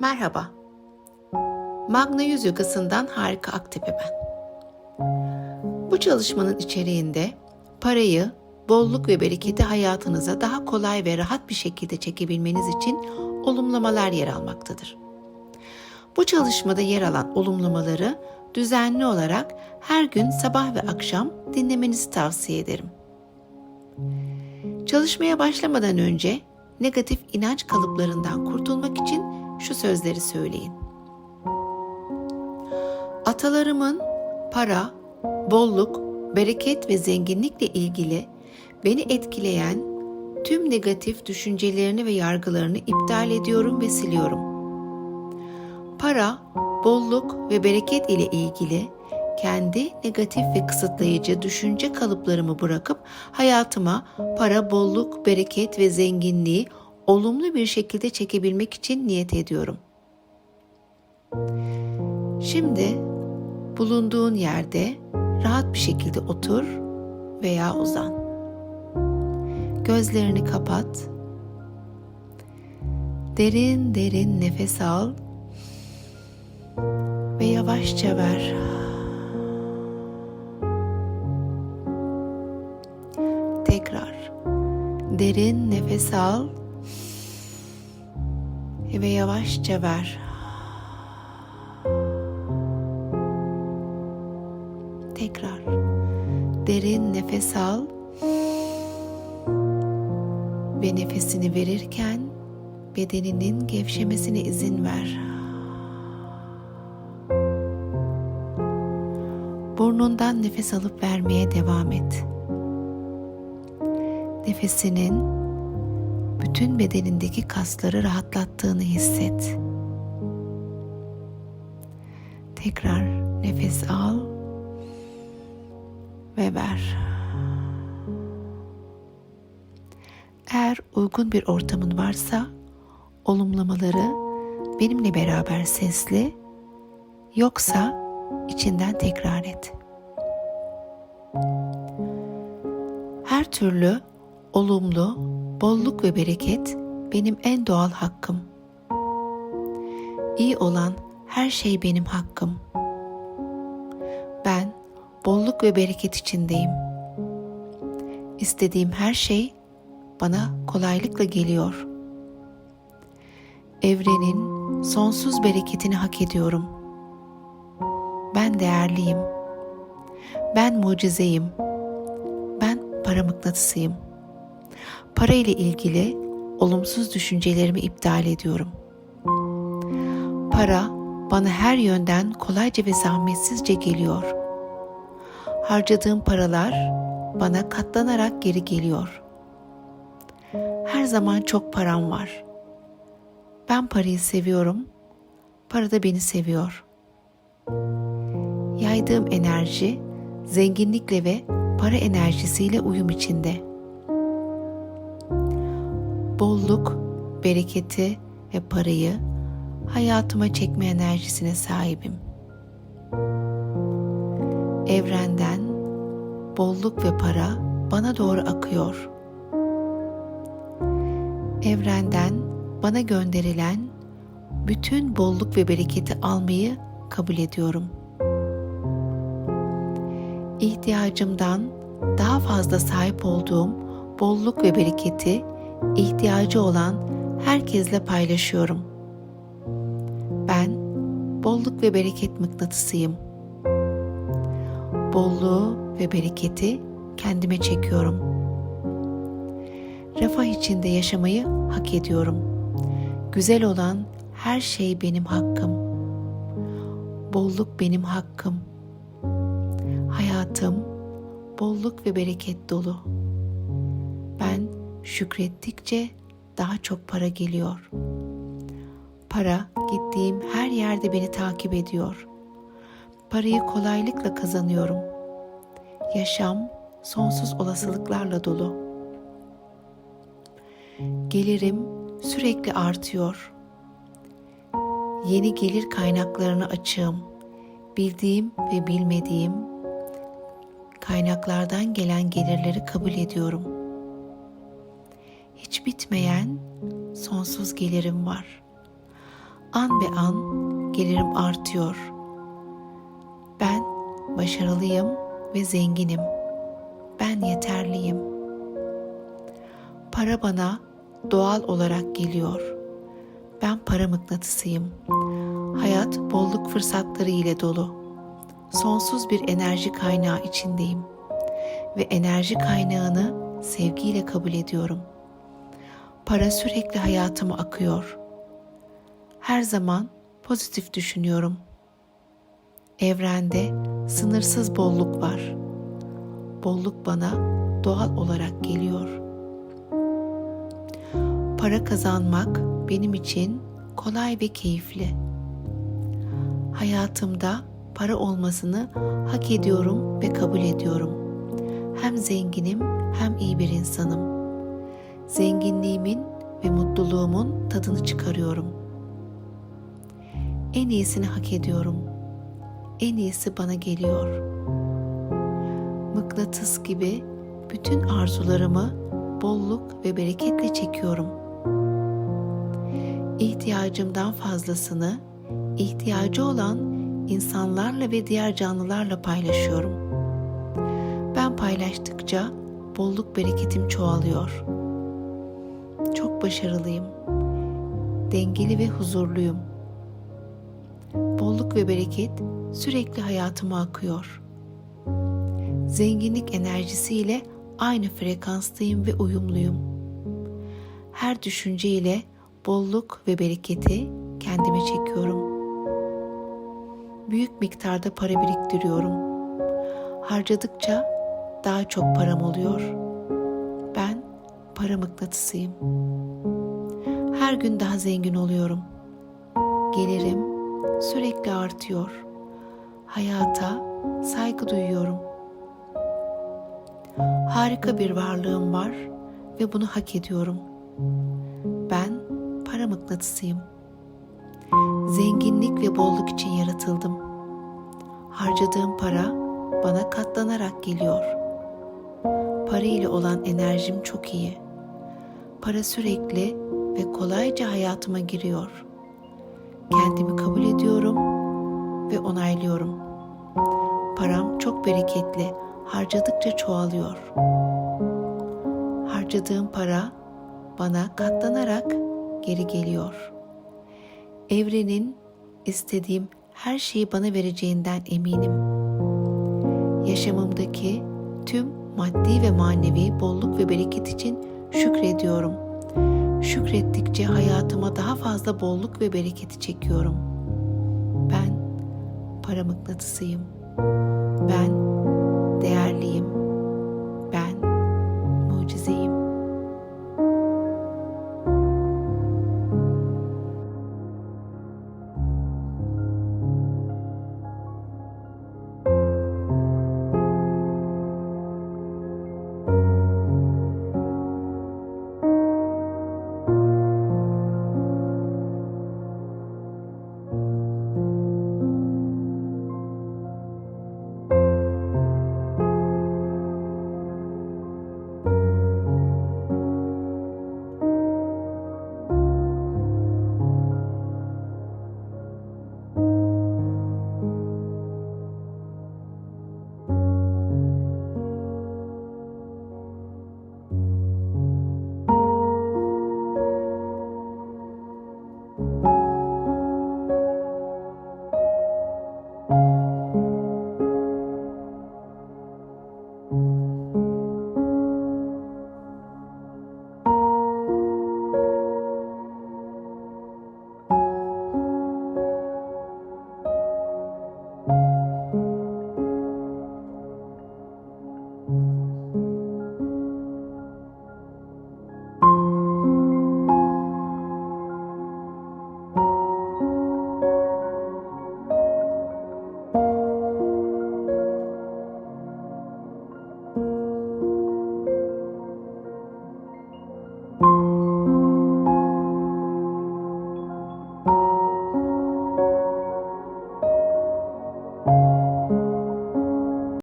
Merhaba. Magna Yüz Yogası'ndan harika aktife ben. Bu çalışmanın içeriğinde parayı, bolluk ve bereketi hayatınıza daha kolay ve rahat bir şekilde çekebilmeniz için olumlamalar yer almaktadır. Bu çalışmada yer alan olumlamaları düzenli olarak her gün sabah ve akşam dinlemenizi tavsiye ederim. Çalışmaya başlamadan önce negatif inanç kalıplarından kurtulmak için şu sözleri söyleyin. Atalarımın para, bolluk, bereket ve zenginlikle ilgili beni etkileyen tüm negatif düşüncelerini ve yargılarını iptal ediyorum ve siliyorum. Para, bolluk ve bereket ile ilgili kendi negatif ve kısıtlayıcı düşünce kalıplarımı bırakıp hayatıma para, bolluk, bereket ve zenginliği olumlu bir şekilde çekebilmek için niyet ediyorum. Şimdi bulunduğun yerde rahat bir şekilde otur veya uzan. Gözlerini kapat. Derin derin nefes al ve yavaşça ver. Tekrar derin nefes al ve yavaşça ver. Tekrar derin nefes al ve nefesini verirken bedeninin gevşemesine izin ver. Burnundan nefes alıp vermeye devam et. Nefesinin bütün bedenindeki kasları rahatlattığını hisset. Tekrar nefes al ve ver. Eğer uygun bir ortamın varsa olumlamaları benimle beraber sesli yoksa içinden tekrar et. Her türlü olumlu, bolluk ve bereket benim en doğal hakkım. İyi olan her şey benim hakkım. Ben bolluk ve bereket içindeyim. İstediğim her şey bana kolaylıkla geliyor. Evrenin sonsuz bereketini hak ediyorum. Ben değerliyim. Ben mucizeyim. Ben para mıknatısıyım. Para ile ilgili olumsuz düşüncelerimi iptal ediyorum. Para bana her yönden kolayca ve zahmetsizce geliyor. Harcadığım paralar bana katlanarak geri geliyor. Her zaman çok param var. Ben parayı seviyorum. Para da beni seviyor. Yaydığım enerji zenginlikle ve para enerjisiyle uyum içinde. Bolluk, bereketi ve parayı hayatıma çekme enerjisine sahibim. Evrenden bolluk ve para bana doğru akıyor. Evrenden bana gönderilen bütün bolluk ve bereketi almayı kabul ediyorum. İhtiyacımdan daha fazla sahip olduğum bolluk ve bereketi ihtiyacı olan herkesle paylaşıyorum. Ben bolluk ve bereket mıknatısıyım. Bolluğu ve bereketi kendime çekiyorum. Refah içinde yaşamayı hak ediyorum. Güzel olan her şey benim hakkım. Bolluk benim hakkım. Hayatım bolluk ve bereket dolu. Şükrettikçe daha çok para geliyor. Para gittiğim her yerde beni takip ediyor. Parayı kolaylıkla kazanıyorum. Yaşam sonsuz olasılıklarla dolu. Gelirim sürekli artıyor. Yeni gelir kaynaklarını açığım. Bildiğim ve bilmediğim kaynaklardan gelen gelirleri kabul ediyorum. Bitmeyen sonsuz gelirim var. an be an gelirim artıyor. Ben başarılıyım ve zenginim. Ben yeterliyim. Para bana doğal olarak geliyor. Ben para mıknatısıyım. Hayat bolluk fırsatları ile dolu. Sonsuz bir enerji kaynağı içindeyim ve enerji kaynağını sevgiyle kabul ediyorum. Para sürekli hayatıma akıyor. Her zaman pozitif düşünüyorum. Evrende sınırsız bolluk var. Bolluk bana doğal olarak geliyor. Para kazanmak benim için kolay ve keyifli. Hayatımda para olmasını hak ediyorum ve kabul ediyorum. Hem zenginim hem iyi bir insanım. Zenginliğimin ve mutluluğumun tadını çıkarıyorum. En iyisini hak ediyorum. En iyisi bana geliyor. Mıknatıs gibi bütün arzularımı bolluk ve bereketle çekiyorum. İhtiyacımdan fazlasını ihtiyacı olan insanlarla ve diğer canlılarla paylaşıyorum. Ben paylaştıkça bolluk bereketim çoğalıyor. Başarılıyım. Dengeli ve huzurluyum. Bolluk ve bereket sürekli hayatıma akıyor. Zenginlik enerjisiyle aynı frekanstayım ve uyumluyum. Her düşünce ile bolluk ve bereketi kendime çekiyorum. Büyük miktarda para biriktiriyorum. Harcadıkça daha çok param oluyor. Ben para mıknatısıyım. Her gün daha zengin oluyorum. Gelirim sürekli artıyor. Hayata saygı duyuyorum. Harika bir varlığım var ve bunu hak ediyorum. Ben para mıknatısıyım. Zenginlik ve bolluk için yaratıldım. Harcadığım para bana katlanarak geliyor. Para ile olan enerjim çok iyi. Para sürekli ve kolayca hayatıma giriyor. Kendimi kabul ediyorum ve onaylıyorum. Param çok bereketli, harcadıkça çoğalıyor. Harcadığım para bana katlanarak geri geliyor. Evrenin istediğim her şeyi bana vereceğinden eminim. Yaşamımdaki tüm maddi ve manevi bolluk ve bereket için şükrediyorum. Şükrettikçe hayatıma daha fazla bolluk ve bereketi çekiyorum. Ben para mıknatısıyım. Ben değerliyim.